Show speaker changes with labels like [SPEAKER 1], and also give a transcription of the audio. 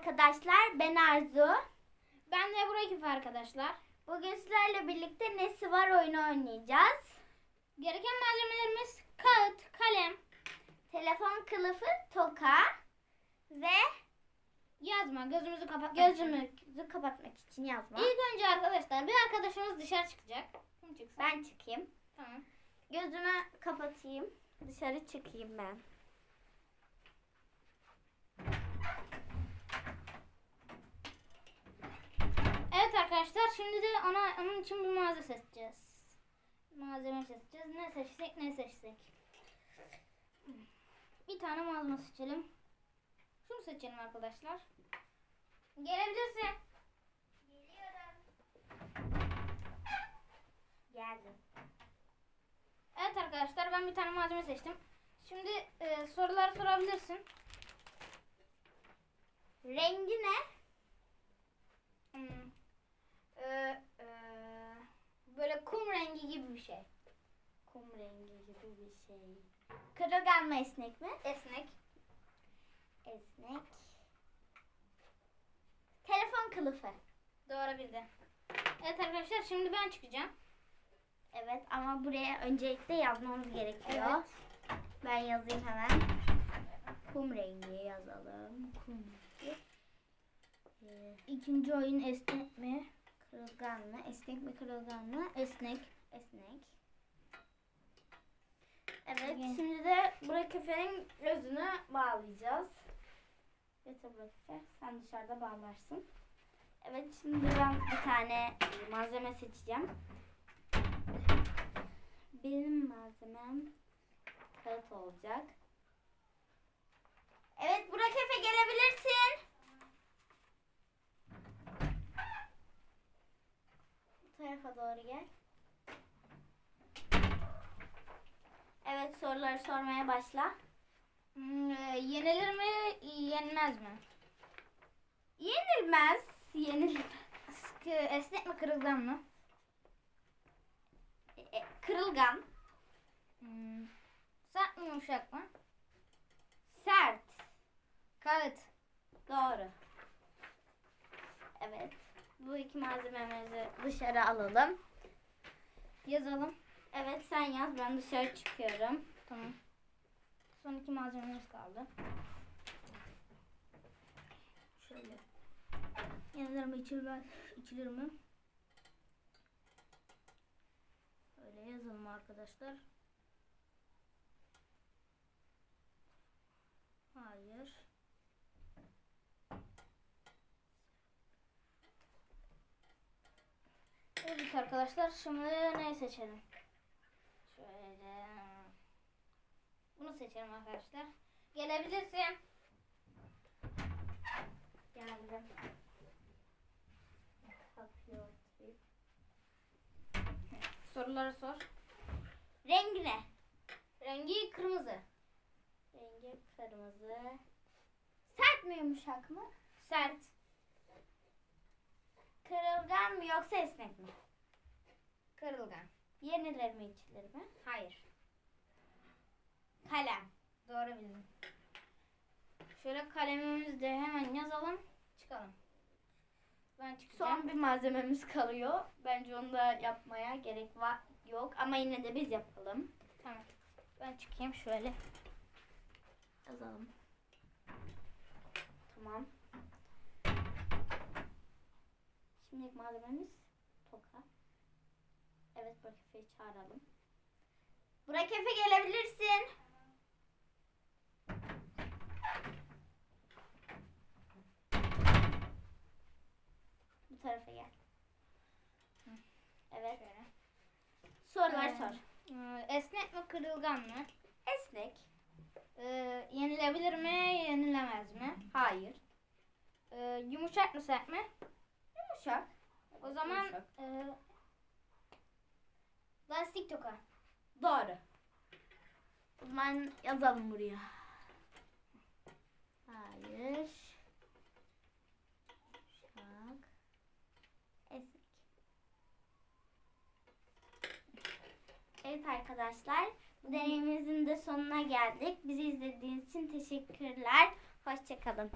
[SPEAKER 1] arkadaşlar. Ben Arzu.
[SPEAKER 2] Ben de Burak arkadaşlar.
[SPEAKER 1] Bugün sizlerle birlikte Nesi Var oyunu oynayacağız.
[SPEAKER 2] Gereken malzemelerimiz kağıt, kalem,
[SPEAKER 1] Telefon kılıfı, toka ve
[SPEAKER 2] yazma, gözümüzü kapatmak için.
[SPEAKER 1] gözümüzü kapatmak için yazma.
[SPEAKER 2] İlk önce arkadaşlar bir arkadaşımız dışarı çıkacak. Kim çıksın?
[SPEAKER 1] Ben çıkayım.
[SPEAKER 2] Tamam.
[SPEAKER 1] Gözümü kapatayım. Dışarı çıkayım ben.
[SPEAKER 2] Evet arkadaşlar şimdi de ona onun için bir malzeme seçeceğiz. Malzeme seçeceğiz. Ne seçsek ne seçsek. Bir tane malzeme seçelim. Şunu seçelim arkadaşlar. Gelebilirsin.
[SPEAKER 1] Geliyorum. Geldim.
[SPEAKER 2] Evet arkadaşlar ben bir tane malzeme seçtim. Şimdi e, sorular sorabilirsin.
[SPEAKER 1] Rengi ne?
[SPEAKER 2] Hmm. E, e, böyle kum rengi gibi bir şey.
[SPEAKER 1] Kum rengi gibi bir şey. Kırılgan mı esnek mi?
[SPEAKER 2] Esnek.
[SPEAKER 1] Esnek. Telefon kılıfı.
[SPEAKER 2] Doğru bildi. Evet arkadaşlar şimdi ben çıkacağım.
[SPEAKER 1] Evet ama buraya öncelikle yazmamız gerekiyor.
[SPEAKER 2] Evet.
[SPEAKER 1] Ben yazayım hemen. Kum rengi yazalım. Kum rengi. Ee,
[SPEAKER 2] İkinci oyun esnek mi?
[SPEAKER 1] kırılgan mı? Esnek mi kırılgan mı?
[SPEAKER 2] Esnek.
[SPEAKER 1] Esnek. Evet
[SPEAKER 2] Gel.
[SPEAKER 1] şimdi de Burak Efe'nin gözünü bağlayacağız. Evet Burak Efe sen dışarıda bağlarsın. Evet şimdi ben bir tane malzeme seçeceğim. Benim malzemem kağıt olacak. Evet Burak Efe gelebilirsin. Bu tarafa doğru gel. Evet soruları sormaya başla.
[SPEAKER 2] Hmm, e, yenilir mi? Yenmez mi?
[SPEAKER 1] Yenilmez. Yenilmez.
[SPEAKER 2] Esnek mi kırılgan mı?
[SPEAKER 1] E, e, kırılgan.
[SPEAKER 2] Hmm. Sert mi yumuşak mı?
[SPEAKER 1] Sert.
[SPEAKER 2] Kağıt.
[SPEAKER 1] Doğru. Evet. Bu iki malzememizi dışarı alalım.
[SPEAKER 2] Yazalım.
[SPEAKER 1] Evet sen yaz ben dışarı çıkıyorum.
[SPEAKER 2] Tamam. Son iki malzememiz kaldı. Şöyle. Yazılır mı içilir, içilir mi? Öyle yazalım arkadaşlar. Hayır. Evet arkadaşlar şimdi ne seçelim? Şöyle. Bunu seçelim arkadaşlar. Gelebilirsin.
[SPEAKER 1] Geldim.
[SPEAKER 2] Soruları sor.
[SPEAKER 1] Rengi ne?
[SPEAKER 2] Rengi kırmızı.
[SPEAKER 1] Rengi kırmızı. Sert mi yumuşak mı?
[SPEAKER 2] Sert.
[SPEAKER 1] Kırılgan mı yoksa esnek mi?
[SPEAKER 2] Kırılgan.
[SPEAKER 1] Yenilir mi içilir mi?
[SPEAKER 2] Hayır.
[SPEAKER 1] Kalem.
[SPEAKER 2] Doğru bildin. Şöyle kalemimizi de hemen yazalım. Çıkalım. Ben çıkacağım.
[SPEAKER 1] Son bir malzememiz kalıyor. Bence onu da yapmaya gerek var yok ama yine de biz yapalım.
[SPEAKER 2] Tamam. Ben çıkayım şöyle.
[SPEAKER 1] Yazalım. Tamam. Şimdi malzememiz. Evet Burak Efe'yi çağıralım. Burak Efe gelebilirsin. Bu tarafa gel. Evet.
[SPEAKER 2] Şöyle.
[SPEAKER 1] Sorular
[SPEAKER 2] Ee,
[SPEAKER 1] sor.
[SPEAKER 2] Ee, Esnek mi kırılgan mı?
[SPEAKER 1] Esnek.
[SPEAKER 2] Ee, yenilebilir mi? Yenilemez mi?
[SPEAKER 1] Hayır.
[SPEAKER 2] Ee, yumuşak mı sert mi?
[SPEAKER 1] Yumuşak.
[SPEAKER 2] O zaman
[SPEAKER 1] Yumuşak.
[SPEAKER 2] e, lastik toka.
[SPEAKER 1] Doğru. O zaman yazalım buraya. Hayır. Şak. Esnek. Evet arkadaşlar. Bu deneyimimizin de sonuna geldik. Bizi izlediğiniz için teşekkürler. Hoşçakalın.